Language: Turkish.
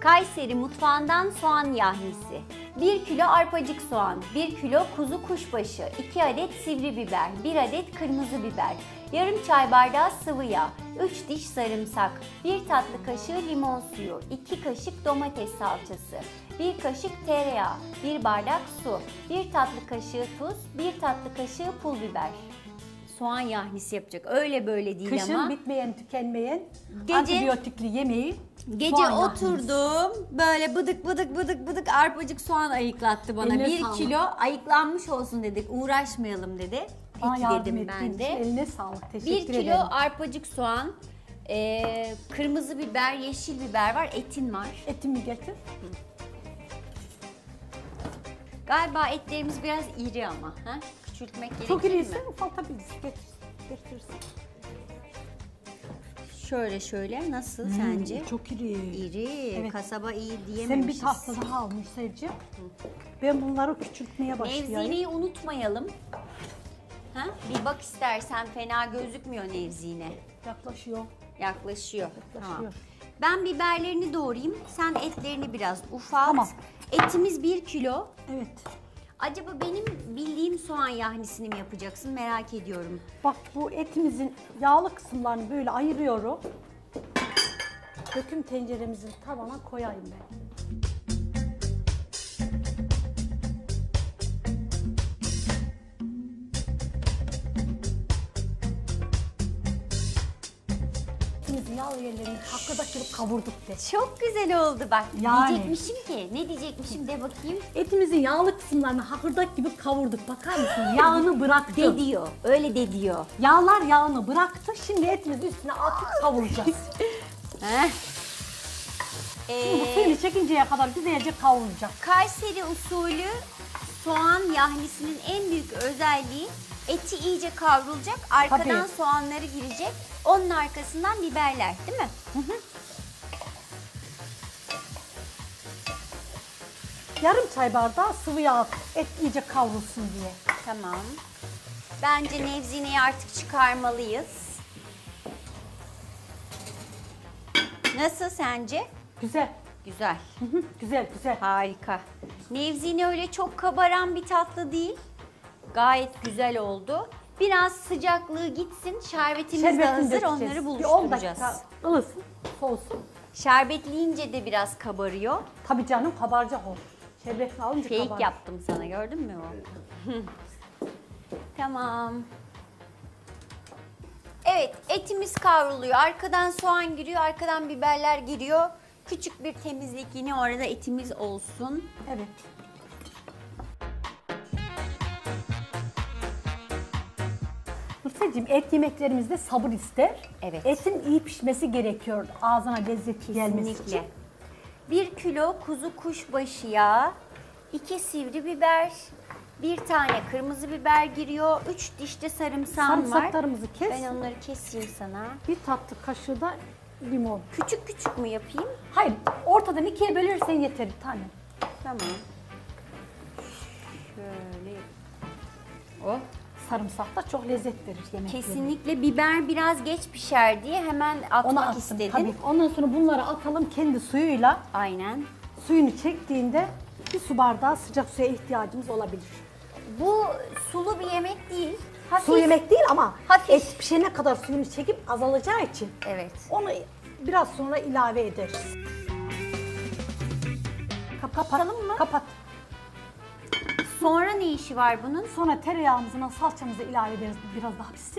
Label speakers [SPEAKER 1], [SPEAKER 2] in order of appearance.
[SPEAKER 1] Kayseri mutfağından soğan yahnisi. 1 kilo arpacık soğan, 1 kilo kuzu kuşbaşı, 2 adet sivri biber, 1 adet kırmızı biber, yarım çay bardağı sıvı yağ, 3 diş sarımsak, 1 tatlı kaşığı limon suyu, 2 kaşık domates salçası, 1 kaşık tereyağı, 1 bardak su, 1 tatlı kaşığı tuz, 1 tatlı kaşığı pul biber. Soğan yahnisi yapacak. Öyle böyle değil
[SPEAKER 2] Kışın
[SPEAKER 1] ama.
[SPEAKER 2] bitmeyen, tükenmeyen
[SPEAKER 1] Gece-
[SPEAKER 2] antibiyotikli yemeği
[SPEAKER 1] Gece
[SPEAKER 2] yahnisi.
[SPEAKER 1] oturdum böyle bıdık bıdık bıdık bıdık arpacık soğan ayıklattı bana.
[SPEAKER 2] Eline
[SPEAKER 1] bir
[SPEAKER 2] sağlık.
[SPEAKER 1] kilo ayıklanmış olsun dedik uğraşmayalım dedi. Peki
[SPEAKER 2] yardım
[SPEAKER 1] dedim
[SPEAKER 2] ettiğin
[SPEAKER 1] ben
[SPEAKER 2] için
[SPEAKER 1] de.
[SPEAKER 2] Eline sağlık. Teşekkür
[SPEAKER 1] Bir kilo
[SPEAKER 2] ederim.
[SPEAKER 1] arpacık soğan, eee, kırmızı biber, yeşil biber var, etin var.
[SPEAKER 2] Etimi getir.
[SPEAKER 1] Galiba etlerimiz biraz iri ama. Ha? Küçültmek gerekir
[SPEAKER 2] Çok
[SPEAKER 1] mi?
[SPEAKER 2] iriyse ufaltabiliriz. Getir. Getirirsin.
[SPEAKER 1] Şöyle şöyle nasıl
[SPEAKER 2] Hmm,
[SPEAKER 1] sence?
[SPEAKER 2] Çok iri.
[SPEAKER 1] İri,
[SPEAKER 2] Evet.
[SPEAKER 1] kasaba iyi
[SPEAKER 2] Sen
[SPEAKER 1] diyememişiz.
[SPEAKER 2] bir tahta daha al Nurselciğim. Ben bunları küçültmeye başlayayım.
[SPEAKER 1] Nevzine'yi unutmayalım. Ha? Bir bak istersen fena gözükmüyor Nevzine.
[SPEAKER 2] Yaklaşıyor.
[SPEAKER 1] Yaklaşıyor.
[SPEAKER 2] Yaklaşıyor.
[SPEAKER 1] Tamam. Ben biberlerini doğrayayım. Sen etlerini biraz ufalt.
[SPEAKER 2] Tamam.
[SPEAKER 1] Etimiz 1 kilo.
[SPEAKER 2] Evet.
[SPEAKER 1] Acaba benim bildiğim soğan yahnisini mi yapacaksın merak ediyorum.
[SPEAKER 2] Bak bu etimizin yağlı kısımlarını böyle ayırıyorum. Döküm tenceremizin tavana koyayım ben. Etimizin yağlı yerlerini hakkıdaki gibi kavurduk de.
[SPEAKER 1] Çok güzel oldu bak.
[SPEAKER 2] Yani.
[SPEAKER 1] Diyecekmişim ki. Ne diyecekmişim de bakayım.
[SPEAKER 2] Etimizin yağlı kısımlarını hakırdak gibi kavurduk. Bakar mısın? Yağını bıraktı.
[SPEAKER 1] De diyor. Öyle de diyor.
[SPEAKER 2] Yağlar yağını bıraktı. Şimdi etimizi üstüne atıp kavuracağız.
[SPEAKER 1] Heh.
[SPEAKER 2] Bu
[SPEAKER 1] Ee,
[SPEAKER 2] suyunu çekinceye kadar güzelce kavuracak.
[SPEAKER 1] Kayseri usulü soğan yahnisinin en büyük özelliği eti iyice kavrulacak, arkadan
[SPEAKER 2] Tabii.
[SPEAKER 1] soğanları girecek, onun arkasından biberler değil mi?
[SPEAKER 2] Yarım çay bardağı sıvı yağ et iyice kavrulsun diye.
[SPEAKER 1] Tamam. Bence Nevzine'yi artık çıkarmalıyız. Nasıl sence?
[SPEAKER 2] Güzel.
[SPEAKER 1] Güzel.
[SPEAKER 2] Hı hı, güzel güzel.
[SPEAKER 1] Harika. Nevzine öyle çok kabaran bir tatlı değil. Gayet güzel oldu. Biraz sıcaklığı gitsin. Şerbetimiz de
[SPEAKER 2] Şerbetini
[SPEAKER 1] hazır.
[SPEAKER 2] dökeceğiz.
[SPEAKER 1] Onları
[SPEAKER 2] Bir 10
[SPEAKER 1] buluşturacağız.
[SPEAKER 2] dakika ılısın, soğusun.
[SPEAKER 1] Şerbetleyince de biraz kabarıyor.
[SPEAKER 2] Tabii canım kabaracak o. Şerbetini alınca
[SPEAKER 1] Fake
[SPEAKER 2] kabarır.
[SPEAKER 1] yaptım sana gördün mü o? tamam. Evet etimiz kavruluyor. Arkadan soğan giriyor, arkadan biberler giriyor. Küçük bir temizlik yine orada etimiz olsun.
[SPEAKER 2] Evet. Nurselciğim et yemeklerimizde sabır ister.
[SPEAKER 1] Evet.
[SPEAKER 2] Etin iyi pişmesi gerekiyor ağzına lezzet gelmesi için.
[SPEAKER 1] Kesinlikle. 1 kilo kuzu kuşbaşı yağı, 2 sivri biber, bir tane kırmızı biber giriyor, 3 diş de sarımsağım var.
[SPEAKER 2] Sarımsaklarımızı kes.
[SPEAKER 1] Ben onları keseyim sana.
[SPEAKER 2] Bir tatlı kaşığı da limon.
[SPEAKER 1] Küçük küçük mü yapayım?
[SPEAKER 2] Hayır, ortadan ikiye bölürsen yeter tane.
[SPEAKER 1] Tamam. Şöyle. Oh.
[SPEAKER 2] Sarımsak da çok lezzet verir yemeklerine.
[SPEAKER 1] Kesinlikle biber biraz geç pişer diye hemen atmak
[SPEAKER 2] Onu attım
[SPEAKER 1] istedim.
[SPEAKER 2] tabii. Ondan sonra bunları atalım kendi suyuyla.
[SPEAKER 1] Aynen.
[SPEAKER 2] Suyunu çektiğinde bir su bardağı sıcak suya ihtiyacımız olabilir.
[SPEAKER 1] Bu sulu bir yemek değil. Hafif.
[SPEAKER 2] Su yemek değil ama
[SPEAKER 1] Hafif.
[SPEAKER 2] et pişene kadar suyunu çekip azalacağı için
[SPEAKER 1] Evet.
[SPEAKER 2] onu biraz sonra ilave ederiz. Kap kapatalım mı? Kapat.
[SPEAKER 1] Sonra ne işi var bunun?
[SPEAKER 2] Sonra tereyağımızına salçamızı ilave ederiz biraz daha pişsin.